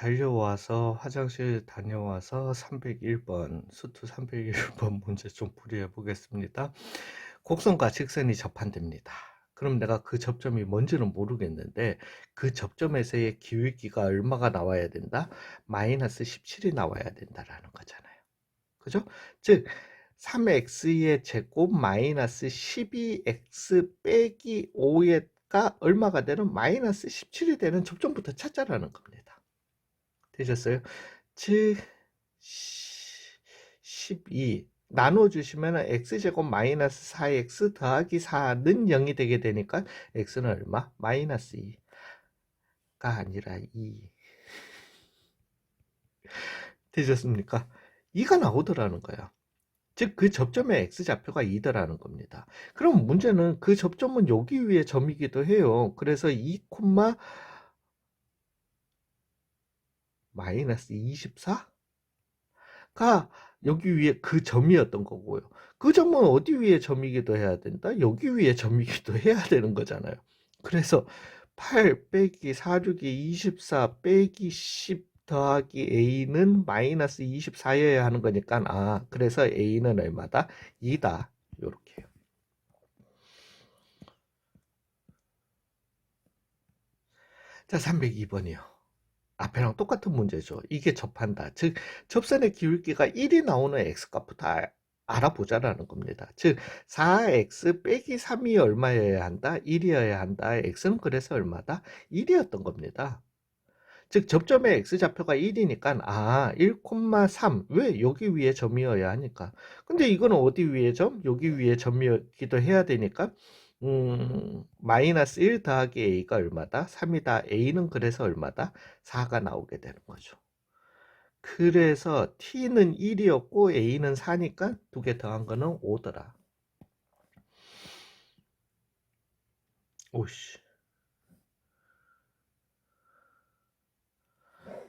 달려와서 화장실 다녀와서 301번 수투 301번 문제 좀 풀이해 보겠습니다. 곡선과 직선이 접한됩니다. 그럼 내가 그 접점이 뭔지는 모르겠는데 그 접점에서의 기울기가 얼마가 나와야 된다? 마이너스 17이 나와야 된다라는 거잖아요. 그죠? 즉 3x의 제곱 마이너스 12x 빼기 5가 얼마가 되는 마이너스 17이 되는 접점부터 찾자라는 겁니다. 되셨어요? 즉 12 나눠주시면 x제곱 마이너스 4x 더하기 4는 0이 되게 되니까 x는 얼마? 마이너스 2가 아니라 2 되셨습니까? 2가 나오더라는 거예요. 즉그 점의 x좌표가 2더라는 겁니다. 그럼 문제는 그 접점은 여기 위에 점이기도 해요. 그래서 2, 마이너스 24가 여기 위에 그 점이었던 거고요. 그 점은 어디 위에 점이기도 해야 된다? 여기 위에 점이기도 해야 되는 거잖아요. 그래서 8 빼기 4 6이 24 빼기 10 더하기 a는 마이너스 24여야 하는 거니까 아 그래서 a는 얼마다? 2다 요렇게요. 자 302번이요. 앞에랑 똑같은 문제죠. 이게 접한다. 즉 접선의 기울기가 1이 나오는 x값부터 아, 알아보자라는 겁니다. 즉 4x 빼기 3이 얼마여야 한다? 1이어야 한다. x는 그래서 얼마다? 1이었던 겁니다. 즉 접점의 x좌표가 1이니까 아 1,3 왜 여기 위에 점이어야 하니까 근데 이거는 어디 위에 점? 여기 위에 점이기도 해야 되니까 음, 마이너스 1 더하기 a가 얼마다? 3이다. a는 그래서 얼마다? 4가 나오게 되는 거죠. 그래서 t는 1이었고 a는 4니까 두 개 더한 거는 5더라. 오씨.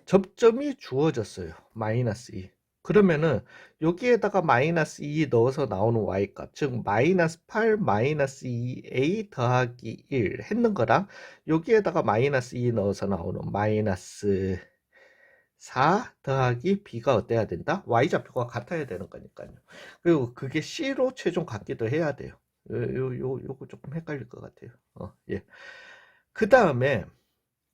접점이 주어졌어요. 마이너스 2. 그러면은 여기에다가 마이너스 2 넣어서 나오는 y값 즉 마이너스 8 마이너스 2a 더하기 1 했는 거랑 여기에다가 마이너스 2 넣어서 나오는 마이너스 4 더하기 b가 어때야 된다? y좌표가 같아야 되는 거니까요. 그리고 그게 c로 최종 같기도 해야 돼요. 요, 요, 요, 요거 조금 헷갈릴 것 같아요. 어, 예. 그 다음에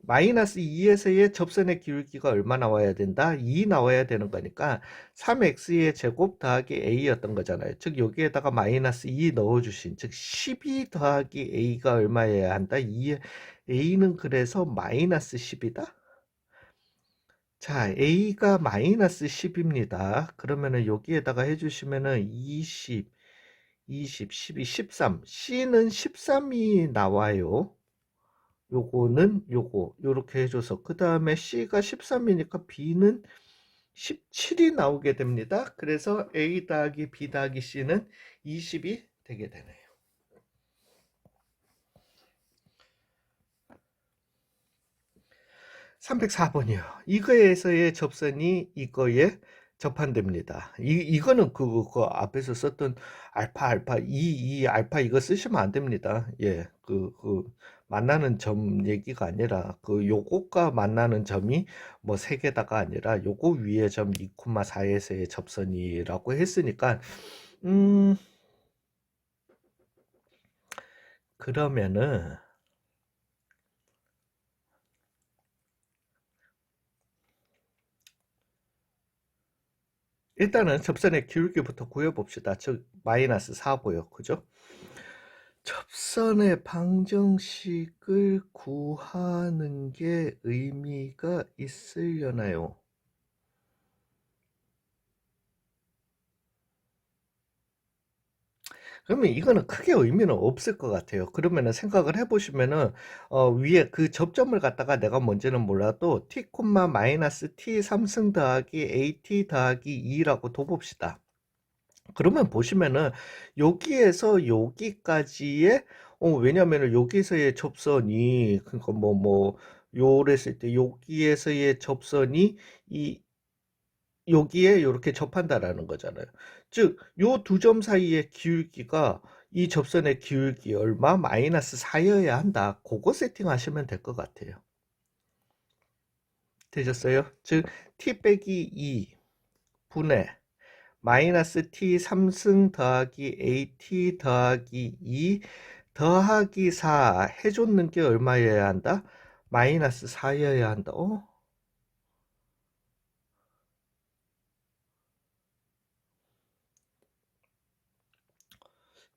마이너스 2에서의 접선의 기울기가 얼마 나와야 된다? 2 나와야 되는 거니까 3x의 제곱 더하기 a였던 거잖아요. 즉 여기에다가 마이너스 2 넣어주신 즉 12 더하기 a가 얼마여야 한다? 2 a는 그래서 마이너스 10이다. 자 a가 마이너스 10입니다. 그러면은 여기에다가 해주시면은 20, 20, 12, 13 c는 13이 나와요. 요거는 요거 요렇게 해줘서 그 다음에 C가 13이니까 B는 17이 나오게 됩니다. 그래서 A 더하기 B 더하기 C는 20이 되게 되네요. (304번이요) 이거에서의 접선이 이거에 접한됩니다. 이, 이거는 그, 그 앞에서 썼던 알파, 알파, 이, 이 알파 이거 쓰시면 안 됩니다. 예, 그, 그, 만나는 점 얘기가 아니라 그 요것과 만나는 점이 뭐 세 개다가 아니라 요거 위에 점 2,4에서의 접선이라고 했으니까, 음, 그러면은, 일단은 접선의 기울기부터 구해봅시다. 즉 마이너스 4고요. 그죠? 접선의 방정식을 구하는 게 의미가 있으려나요? 그러면 이거는 크게 의미는 없을 것 같아요. 그러면은 생각을 해보시면은 어, 위에 그 접점을 갖다가 내가 뭔지는 몰라도 t 마이너스 t 3승 더하기 at 더하기 2라고 둬봅시다. 그러면 보시면은 여기에서 여기까지의 어, 왜냐면은 여기서의 접선이 그러니까 뭐뭐 요랬을 때 여기에서의 접선이 이 여기에 이렇게 접한다라는 거잖아요. 즉, 요 두 점 사이의 기울기가 이 접선의 기울기 얼마? 마이너스 4여야 한다. 그거 세팅하시면 될 것 같아요. 되셨어요? 즉 t 빼기 2 분의 마이너스 t 3승 더하기 at 더하기 2 더하기 4 해줬는 게 얼마여야 한다? 마이너스 4여야 한다. 어?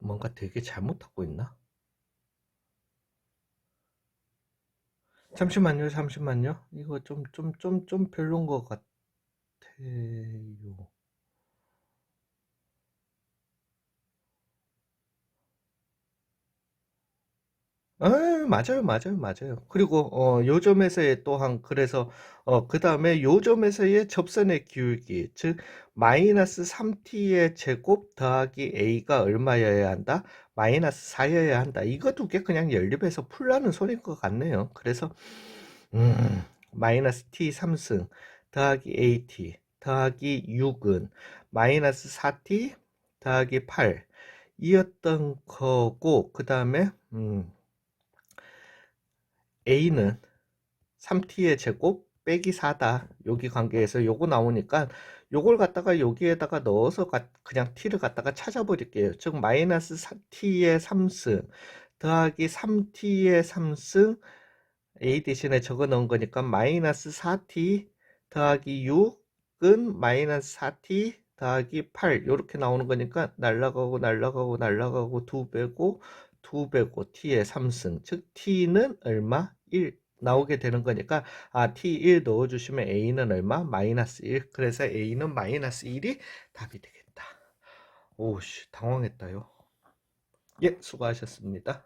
뭔가 되게 잘못하고 있나? 잠시만요, 잠시만요. 이거 좀, 좀, 좀, 좀 별론 것 같아요. 아, 맞아요, 맞아요, 맞아요. 그리고 어, 요점에서의 또한 그래서 어, 그 다음에 요점에서의 접선의 기울기, 즉 마이너스 3t의 제곱 더하기 a가 얼마여야 한다? 마이너스 4여야 한다. 두개 그냥 연립해서 풀라는 소리인 것 같네요. 그래서 음, 마이너스 t 3승 더하기 at 더하기 6은 마이너스 4t 더하기 8 이었던 거고 그 다음에 음, a는 3t의 제곱 빼기 4다. 여기 관계에서 요거 나오니까 요걸 갖다가 여기에다가 넣어서 가- 그냥 t를 갖다가 찾아버릴게요. 즉 마이너스 4t의 3승 더하기 3t의 3승 a 대신에 적어 넣은 거니까 마이너스 4t 더하기 6은 마이너스 4t 더하기 8 이렇게 나오는 거니까 날라가고 날라가고 날라가고 2배고 2배고 t의 3승 즉 t는 얼마? 1 나오게 되는 거니까 아 t1 넣어주시면 a는 얼마? 마이너스 1 그래서 a는 마이너스 1이 답이 되겠다. 오씨 당황했다요. 예 수고하셨습니다